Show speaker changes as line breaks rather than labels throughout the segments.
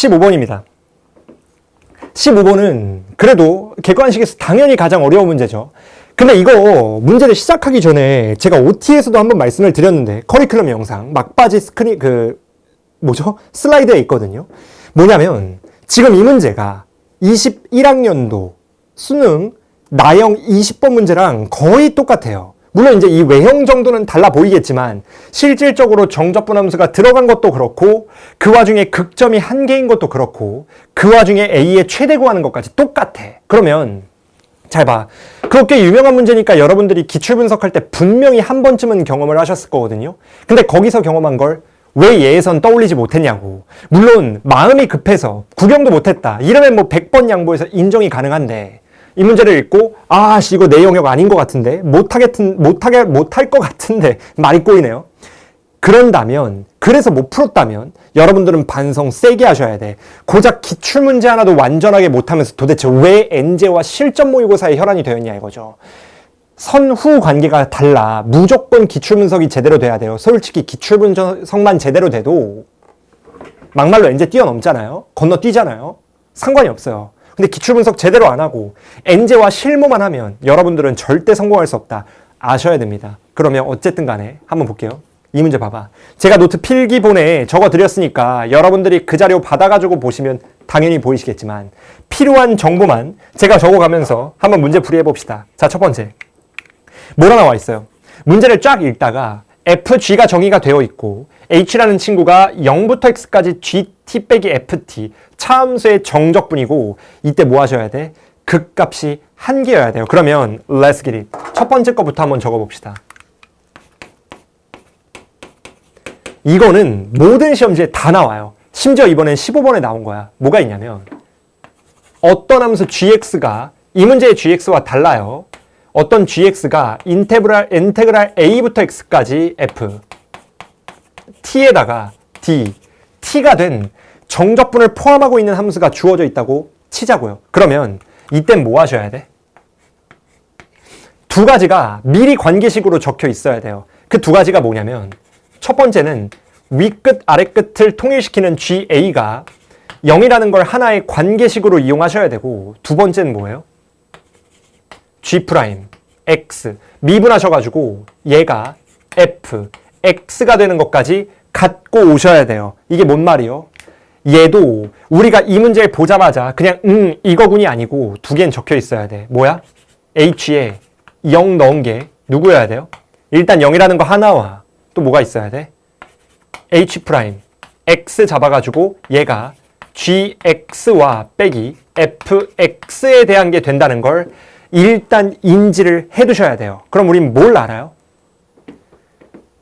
15번입니다. 15번은 그래도 객관식에서 당연히 가장 어려운 문제죠. 근데 이거 문제를 시작하기 전에 제가 OT에서도 한번 말씀을 드렸는데 커리큘럼 영상 막바지 스크린 그 뭐죠? 슬라이드에 있거든요. 뭐냐면 지금 이 문제가 21학년도 수능 나형 20번 문제랑 거의 똑같아요. 물론 이제 이 외형 정도는 달라 보이겠지만 실질적으로 정적분 함수가 들어간 것도 그렇고 그 와중에 극점이 한 개인 것도 그렇고 그 와중에 A의 최대 구하는 것까지 똑같아. 그러면 잘 봐. 꽤 유명한 문제니까 여러분들이 기출 분석할 때 분명히 한 번쯤은 경험을 하셨을 거거든요. 근데 거기서 경험한 걸왜 얘에선 떠올리지 못했냐고. 물론 마음이 급해서 구경도 못했다. 이러면 뭐 100번 양보해서 인정이 가능한데 이 문제를 읽고 아, 씨 이거 내 영역 아닌 것 같은데 못하겠든 못하게 못할 것 같은데 말이 꼬이네요. 그런다면 그래서 못 풀었다면 여러분들은 반성 세게 하셔야 돼. 고작 기출 문제 하나도 완전하게 못하면서 도대체 왜 엔제와 실전 모의고사의 혈안이 되었냐 이거죠. 선후 관계가 달라. 무조건 기출 분석이 제대로 돼야 돼요. 솔직히 기출 분석만 제대로 돼도 막말로 엔제 뛰어넘잖아요. 건너뛰잖아요. 상관이 없어요. 근데 기출 분석 제대로 안 하고 엔제와 실무만 하면 여러분들은 절대 성공할 수 없다. 아셔야 됩니다. 그러면 어쨌든 간에 한번 볼게요. 이 문제 봐봐. 제가 노트 필기본에 적어 드렸으니까 여러분들이 그 자료 받아가지고 보시면 당연히 보이시겠지만 필요한 정보만 제가 적어가면서 한번 문제 풀이해 봅시다. 자, 첫 번째. 뭐라 나와 있어요? 문제를 쫙 읽다가 FG가 정의가 되어 있고 H라는 친구가 0부터 X까지 GT 빼기 FT 차함수의 정적분이고 이때 뭐 하셔야 돼? 극값이 한 개여야 돼요. 그러면 let's get it. 첫 번째 거부터 한번 적어봅시다. 이거는 모든 시험지에 다 나와요. 심지어 이번엔 15번에 나온 거야. 뭐가 있냐면 어떤 함수 gx가 이 문제의 gx와 달라요. 어떤 gx가 인테그랄, 인테그랄 a부터 x까지 f t에다가 d t가 된 정적분을 포함하고 있는 함수가 주어져 있다고 치자고요. 그러면 이땐 뭐 하셔야 돼? 두 가지가 미리 관계식으로 적혀 있어야 돼요. 그 두 가지가 뭐냐면 첫 번째는 위끝 아래끝을 통일시키는 GA가 0이라는 걸 하나의 관계식으로 이용하셔야 되고 두 번째는 뭐예요? G 프라임 X 미분하셔가지고 얘가 F X가 되는 것까지 갖고 오셔야 돼요. 이게 뭔 말이요? 얘도 우리가 이 문제를 보자마자 그냥 음 이거군이 아니고 두 개는 적혀 있어야 돼. 뭐야? H에 0 넣은 게 누구여야 돼요? 일단 0이라는 거 하나와 또 뭐가 있어야 돼? H 프라임 X 잡아가지고 얘가 GX와 빼기 FX에 대한 게 된다는 걸 일단 인지를 해두셔야 돼요. 그럼 우린 뭘 알아요?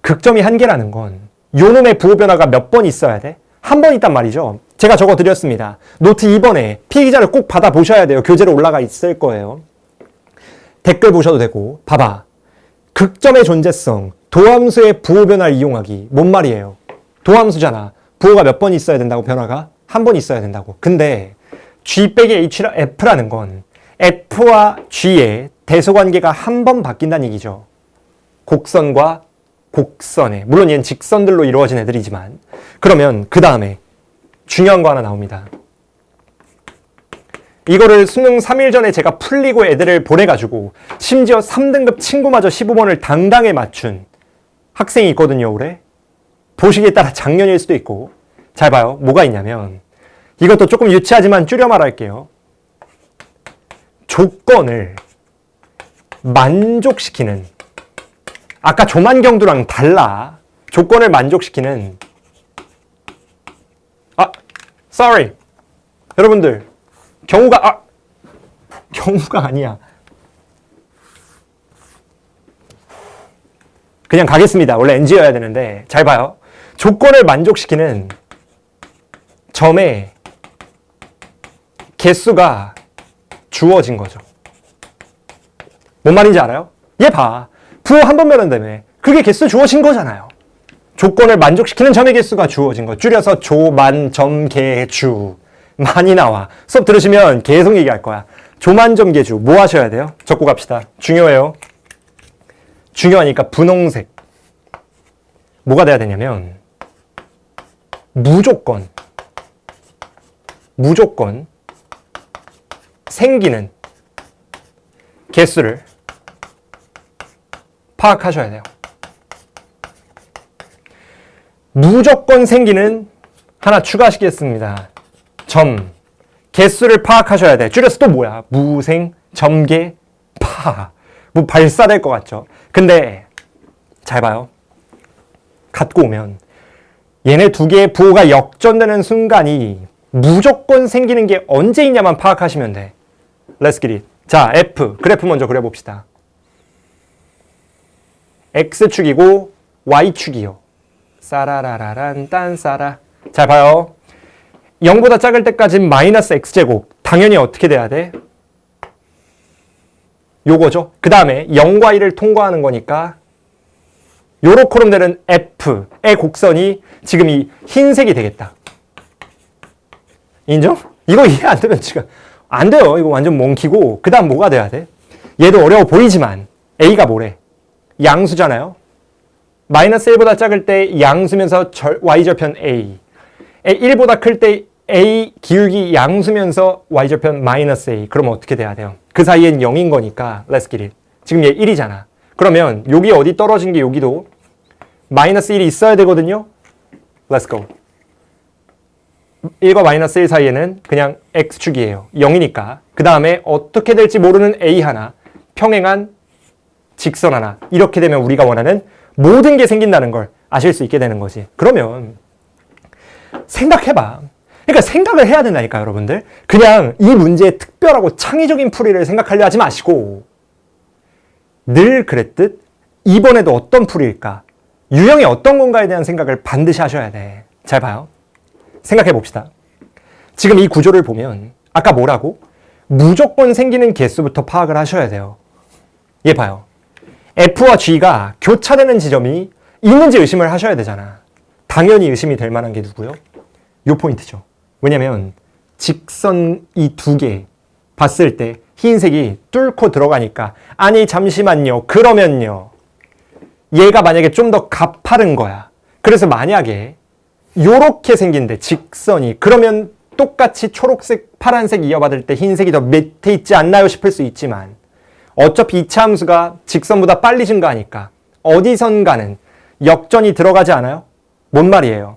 극점이 한 개라는 건 요놈의 부호 변화가 몇 번 있어야 돼? 한 번 있단 말이죠. 제가 적어 드렸습니다. 노트 2번에 피해기자를 꼭 받아 보셔야 돼요. 교재로 올라가 있을 거예요. 댓글 보셔도 되고 봐봐. 극점의 존재성, 도함수의 부호 변화를 이용하기. 뭔 말이에요? 도함수잖아. 부호가 몇 번 있어야 된다고 변화가? 한 번 있어야 된다고. 근데 G 빼기 H라, F라는 건 F와 G의 대소관계가 한 번 바뀐다는 얘기죠. 곡선과 곡선에. 물론 얘는 직선들로 이루어진 애들이지만. 그러면 그 다음에 중요한 거 하나 나옵니다. 이거를 수능 3일 전에 제가 풀리고 애들을 보내가지고 심지어 3등급 친구마저 15번을 당당히 맞춘 학생이 있거든요, 올해. 보시기에 따라 작년일 수도 있고. 잘 봐요. 뭐가 있냐면 이것도 조금 유치하지만 줄여 말할게요. 조건을 만족시키는 아까 조만경두랑 달라. 조건을 만족시키는 아, sorry. 여러분들 경우가 아 경우가 아니야. 그냥 가겠습니다. 원래 NG여야 되는데 잘 봐요. 조건을 만족시키는 점의 개수가 주어진 거죠. 뭔 말인지 알아요? 얘 봐. 부호 한 번 면한다며. 그게 개수 주어진 거잖아요. 조건을 만족시키는 점의 개수가 주어진 거. 줄여서 조 만 점 개 주. 많이 나와. 수업 들으시면 계속 얘기할 거야. 조만 점 개 주. 뭐 하셔야 돼요? 적고 갑시다. 중요해요. 중요하니까 분홍색. 뭐가 돼야 되냐면 무조건 무조건 생기는 개수를 파악하셔야 돼요. 무조건 생기는 하나 추가하시겠습니다. 점. 개수를 파악하셔야 돼. 줄여서 또 뭐야? 무생, 점개, 파. 뭐 발사될 것 같죠? 근데 잘 봐요. 갖고 오면 얘네 두 개의 부호가 역전되는 순간이 무조건 생기는 게 언제이냐만 파악하시면 돼. Let's get it. 자, F. 그래프 먼저 그려봅시다. X축이고 Y축이요. 싸라라라란 딴 싸라. 잘 봐요. 0보다 작을 때까지 마이너스 X제곱. 당연히 어떻게 돼야 돼? 요거죠. 그 다음에 0과 1을 통과하는 거니까 요렇게럼 되는 F의 곡선이 지금 이 흰색이 되겠다. 인정? 이거 이해 안 되면 지금 안 돼요. 이거 완전 몽키고 그 다음 뭐가 돼야 돼? 얘도 어려워 보이지만 A가 뭐래? 양수잖아요. 마이너스 1보다 작을 때 양수면서 절, y절편 A. 1보다 클 때 A 기울기 양수면서 y절편 마이너스 A. 그럼 어떻게 돼야 돼요? 그 사이엔 0인 거니까 let's get it. 지금 얘 1이잖아. 그러면 여기 어디 떨어진 게 여기도 마이너스 1이 있어야 되거든요. let's go. 1과 마이너스 1 사이에는 그냥 x축이에요. 0이니까. 그 다음에 어떻게 될지 모르는 a 하나, 평행한 직선 하나. 이렇게 되면 우리가 원하는 모든 게 생긴다는 걸 아실 수 있게 되는 거지. 그러면 생각해봐. 그러니까 생각을 해야 된다니까 여러분들. 그냥 이 문제의 특별하고 창의적인 풀이를 생각하려 하지 마시고 늘 그랬듯 이번에도 어떤 풀이일까? 유형이 어떤 건가에 대한 생각을 반드시 하셔야 돼. 잘 봐요. 생각해 봅시다. 지금 이 구조를 보면 아까 뭐라고? 무조건 생기는 개수부터 파악을 하셔야 돼요. 얘 봐요. F와 G가 교차되는 지점이 있는지 의심을 하셔야 되잖아. 당연히 의심이 될 만한 게 누구요? 요 포인트죠. 왜냐면 직선 이 두 개 봤을 때 흰색이 뚫고 들어가니까 아니 잠시만요. 그러면요. 얘가 만약에 좀 더 가파른 거야. 그래서 만약에 요렇게 생긴데 직선이 그러면 똑같이 초록색, 파란색 이어받을 때 흰색이 더 밑에 있지 않나요 싶을 수 있지만 어차피 이차 함수가 직선보다 빨리 증가하니까 어디선가는 역전이 들어가지 않아요? 뭔 말이에요?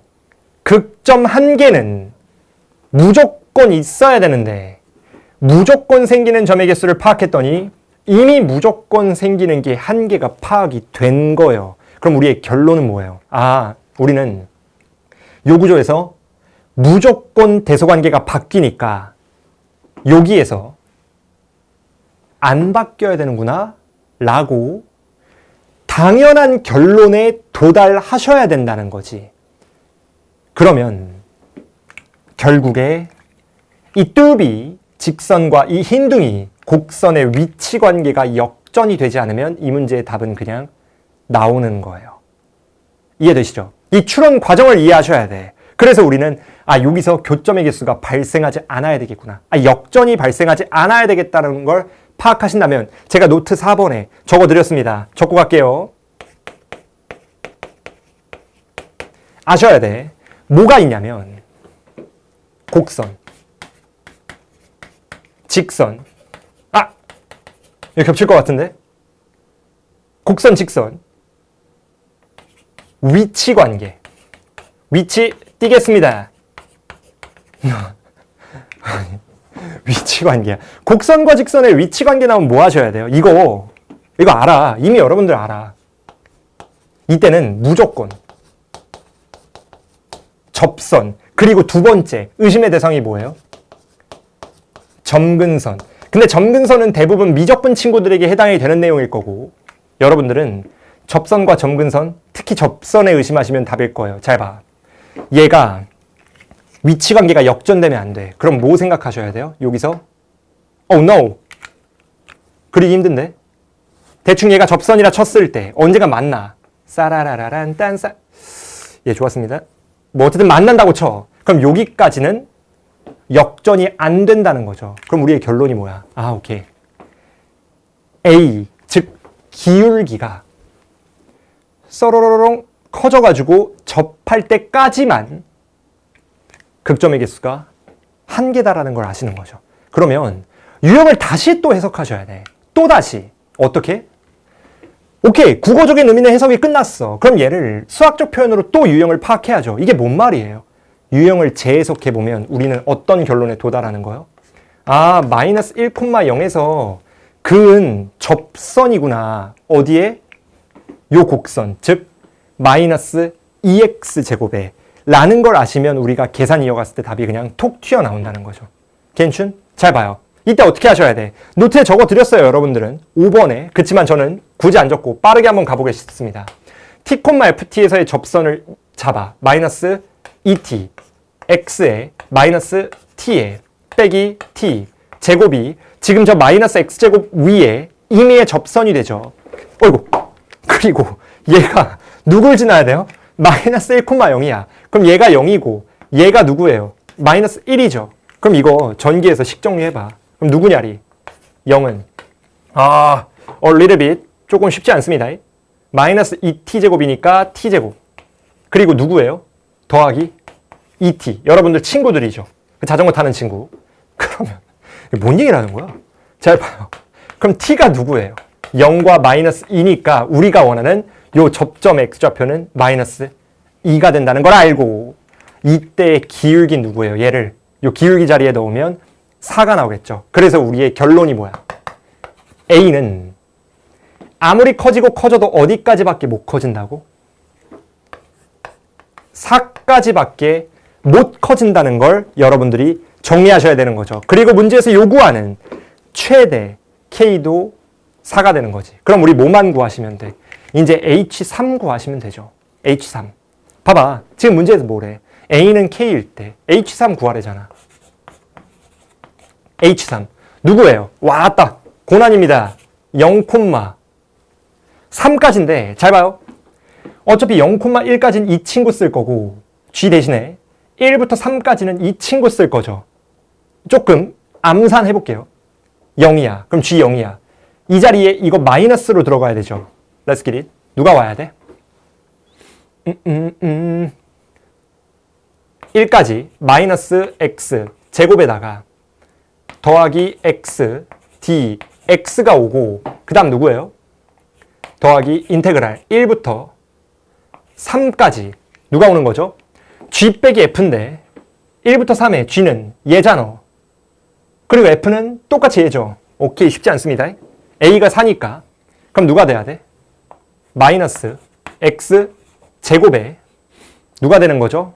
극점 한 개는 무조건 있어야 되는데 무조건 생기는 점의 개수를 파악했더니 이미 무조건 생기는 게한 개가 파악이 된 거예요. 그럼 우리의 결론은 뭐예요? 아, 우리는 요 구조에서 무조건 대소관계가 바뀌니까 여기에서 안 바뀌어야 되는구나 라고 당연한 결론에 도달하셔야 된다는 거지. 그러면 결국에 이 뚜비 직선과 이 흰둥이 곡선의 위치 관계가 역전이 되지 않으면 이 문제의 답은 그냥 나오는 거예요. 이해되시죠? 이 추론 과정을 이해하셔야 돼. 그래서 우리는 아 여기서 교점의 개수가 발생하지 않아야 되겠구나. 아 역전이 발생하지 않아야 되겠다는 걸 파악하신다면 제가 노트 4번에 적어드렸습니다. 적고 갈게요. 아셔야 돼. 뭐가 있냐면 곡선, 직선. 아! 이거 겹칠 것 같은데? 곡선, 직선. 위치 관계. 위치 띄겠습니다. 위치 관계야. 곡선과 직선의 위치 관계 나오면 뭐 하셔야 돼요? 이거, 이거 알아. 이미 여러분들 알아. 이때는 무조건 접선. 그리고 두 번째, 의심의 대상이 뭐예요? 점근선. 근데 점근선은 대부분 미적분 친구들에게 해당이 되는 내용일 거고, 여러분들은 접선과 점근선, 특히 접선에 의심하시면 답일 거예요. 잘 봐. 얘가 위치 관계가 역전되면 안 돼. 그럼 뭐 생각하셔야 돼요? 여기서 Oh no. 그리기 힘든데. 대충 얘가 접선이라 쳤을 때 언제가 만나? 싸라라라란 딴싸. 예, 좋았습니다. 뭐 어쨌든 만난다고 쳐. 그럼 여기까지는 역전이 안 된다는 거죠. 그럼 우리의 결론이 뭐야? 아, 오케이. A, 즉 기울기가 서로로롱 커져가지고 접할 때까지만 극점의 개수가 한 개다라는 걸 아시는 거죠. 그러면 유형을 다시 또 해석하셔야 돼. 또 다시. 어떻게? 오케이. 국어적인 의미는 해석이 끝났어. 그럼 얘를 수학적 표현으로 또 유형을 파악해야죠. 이게 뭔 말이에요? 유형을 재해석해 보면 우리는 어떤 결론에 도달하는 거예요? 아, 마이너스 1,0에서 그은 접선이구나. 어디에? 요 곡선. 즉, 마이너스 2x 제곱에 라는 걸 아시면 우리가 계산 이어갔을 때 답이 그냥 톡 튀어나온다는 거죠. 괜춘? 잘 봐요. 이때 어떻게 하셔야 돼? 노트에 적어 드렸어요, 여러분들은. 5번에. 그치만 저는 굳이 안 적고 빠르게 한번 가보겠습니다. t, ft에서의 접선을 잡아. 마이너스 2t. x에 마이너스 t에 빼기 t. 제곱이 지금 저 마이너스 x제곱 위에 임의의 접선이 되죠. 어이구. 그리고 얘가 누굴 지나야 돼요? 마이너스 1,0이야. 그럼 얘가 0이고 얘가 누구예요? 마이너스 1이죠. 그럼 이거 전기에서 식정리해봐. 그럼 누구냐리? 0은 아, a little bit 조금 쉽지 않습니다. 마이너스 2t제곱이니까 t제곱. 그리고 누구예요? 더하기 2t. 여러분들 친구들이죠. 그 자전거 타는 친구. 그러면 뭔 얘기를 하는 거야? 잘 봐요. 그럼 t가 누구예요? 0과 마이너스 2니까 우리가 원하는 요 접점 x좌표는 마이너스 2가 된다는 걸 알고 이때 기울기 누구예요? 얘를 요 기울기 자리에 넣으면 4가 나오겠죠. 그래서 우리의 결론이 뭐야? A는 아무리 커지고 커져도 어디까지밖에 못 커진다고? 4까지밖에 못 커진다는 걸 여러분들이 정리하셔야 되는 거죠. 그리고 문제에서 요구하는 최대 K도 4가 되는 거지. 그럼 우리 뭐만 구하시면 돼? 이제 H3 구하시면 되죠. H3. 봐봐. 지금 문제에서 뭐래? A는 K일 때 H3 구하래잖아. H3. 누구예요? 왔다. 고난입니다. 0, 3까지인데 잘 봐요. 어차피 0,1까지는 이 친구 쓸 거고 G 대신에 1부터 3까지는 이 친구 쓸 거죠. 조금 암산해 볼게요. 0이야. 그럼 G 0이야. 이 자리에 이거 마이너스로 들어가야 되죠. Let's get it. 누가 와야 돼? 음, 음, 음. 1까지 마이너스 x 제곱에다가 더하기 x d x가 오고 그 다음 누구예요? 더하기 인테그랄 1부터 3까지 누가 오는 거죠? g 빼기 f인데 1부터 3에 g는 얘잖아. 그리고 f는 똑같이 얘죠. 오케이 쉽지 않습니다. A가 4니까 그럼 누가 돼야 돼? 마이너스 x 제곱에 누가 되는 거죠?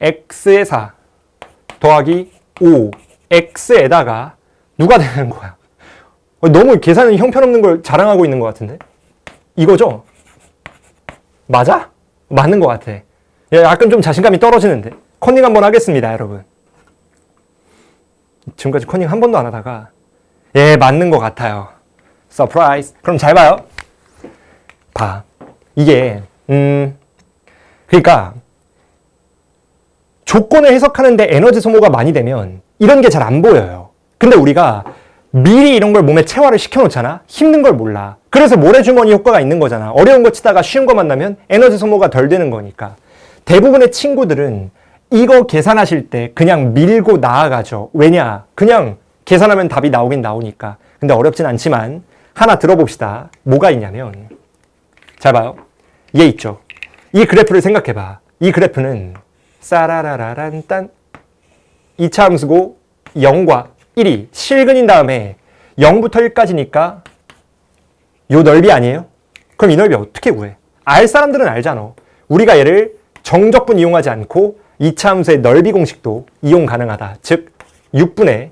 x의 4 더하기 5 x에다가 누가 되는 거야? 너무 계산은 형편없는 걸 자랑하고 있는 것 같은데? 이거죠? 맞아? 맞는 것 같아. 약간 좀 자신감이 떨어지는데. 컨닝 한번 하겠습니다, 여러분. 지금까지 컨닝 한 번도 안 하다가, 예, 맞는 것 같아요. 서프라이즈. 그럼 잘 봐요. 봐. 이게, 음, 그러니까, 조건을 해석하는데 에너지 소모가 많이 되면 이런 게 잘 안 보여요. 근데 우리가 미리 이런 걸 몸에 체화를 시켜놓잖아? 힘든 걸 몰라. 그래서 모래주머니 효과가 있는 거잖아. 어려운 거 치다가 쉬운 거 만나면 에너지 소모가 덜 되는 거니까. 대부분의 친구들은 이거 계산하실 때 그냥 밀고 나아가죠. 왜냐? 그냥 계산하면 답이 나오긴 나오니까. 근데 어렵진 않지만 하나 들어봅시다. 뭐가 있냐면 잘 봐요. 얘 있죠. 이 그래프를 생각해봐. 이 그래프는 싸라라라란 딴 2차 함수고 0과 1이 실근인 다음에 0부터 1까지니까 요 넓이 아니에요? 그럼 이 넓이 어떻게 구해? 알 사람들은 알잖아. 우리가 얘를 정적분 이용하지 않고 2차 함수의 넓이 공식도 이용 가능하다. 즉 6분의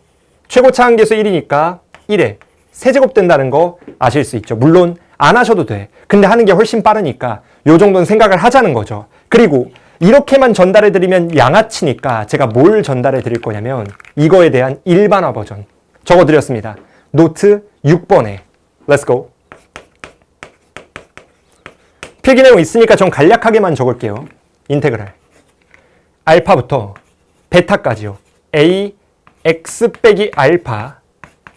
최고차 한계수 1이니까 1에 세제곱 된다는 거 아실 수 있죠. 물론 안 하셔도 돼. 근데 하는 게 훨씬 빠르니까 요 정도는 생각을 하자는 거죠. 그리고 이렇게만 전달해 드리면 양아치니까 제가 뭘 전달해 드릴 거냐면 이거에 대한 일반화 버전 적어 드렸습니다. 노트 6번에 Let's go. 필기 내용 있으니까 전 간략하게만 적을게요. 인테그랄. 알파부터 베타까지요. a x 빼기 알파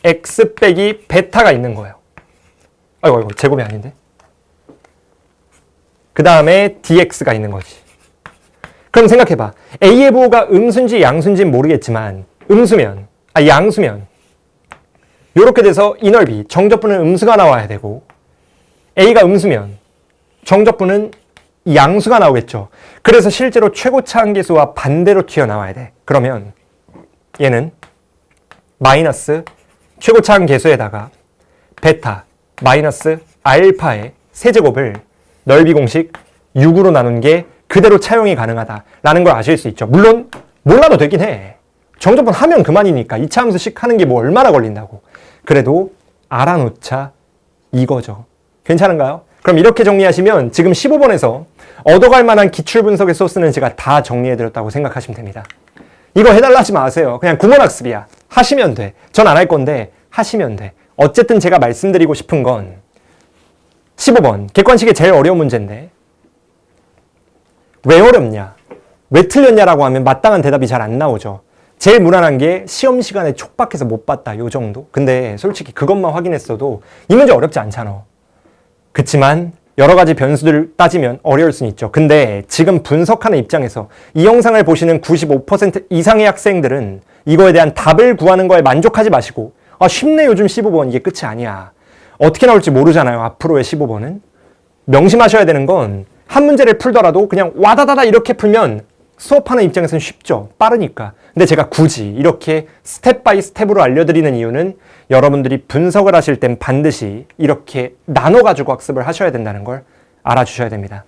x 빼기 베타가 있는 거예요. 아이고 아이고 제곱이 아닌데. 그 다음에 dx가 있는 거지. 그럼 생각해봐. A의 부호가 음수인지 양수인지는 모르겠지만 음수면, 아 양수면 요렇게 돼서 이 넓이 정적분은 음수가 나와야 되고 A가 음수면 정적분은 양수가 나오겠죠. 그래서 실제로 최고차 한계수와 반대로 튀어나와야 돼. 그러면 얘는 마이너스 최고차 한계수에다가 베타 마이너스 알파의 세제곱을 넓이 공식 6으로 나눈 게 그대로 차용이 가능하다라는 걸 아실 수 있죠. 물론 몰라도 되긴 해. 정적분 하면 그만이니까 2차 함수씩 하는 게 뭐 얼마나 걸린다고. 그래도 알아놓자 이거죠. 괜찮은가요? 그럼 이렇게 정리하시면 지금 15번에서 얻어갈 만한 기출 분석의 소스는 제가 다 정리해드렸다고 생각하시면 됩니다. 이거 해달라 하지 마세요. 그냥 구몬학습이야. 하시면 돼. 전 안 할 건데 하시면 돼. 어쨌든 제가 말씀드리고 싶은 건 15번 객관식의 제일 어려운 문제인데 왜 어렵냐? 왜 틀렸냐라고 하면 마땅한 대답이 잘 안 나오죠. 제일 무난한 게 시험 시간에 촉박해서 못 봤다 요 정도. 근데 솔직히 그것만 확인했어도 이 문제 어렵지 않잖아. 그치만 여러 가지 변수들 따지면 어려울 수는 있죠. 근데 지금 분석하는 입장에서 이 영상을 보시는 95% 이상의 학생들은 이거에 대한 답을 구하는 거에 만족하지 마시고 아 쉽네 요즘 15번 이게 끝이 아니야. 어떻게 나올지 모르잖아요. 앞으로의 15번은. 명심하셔야 되는 건 한 문제를 풀더라도 그냥 와다다다 이렇게 풀면 수업하는 입장에서는 쉽죠. 빠르니까. 근데 제가 굳이 이렇게 스텝 바이 스텝으로 알려드리는 이유는 여러분들이 분석을 하실 땐 반드시 이렇게 나눠가지고 학습을 하셔야 된다는 걸 알아주셔야 됩니다.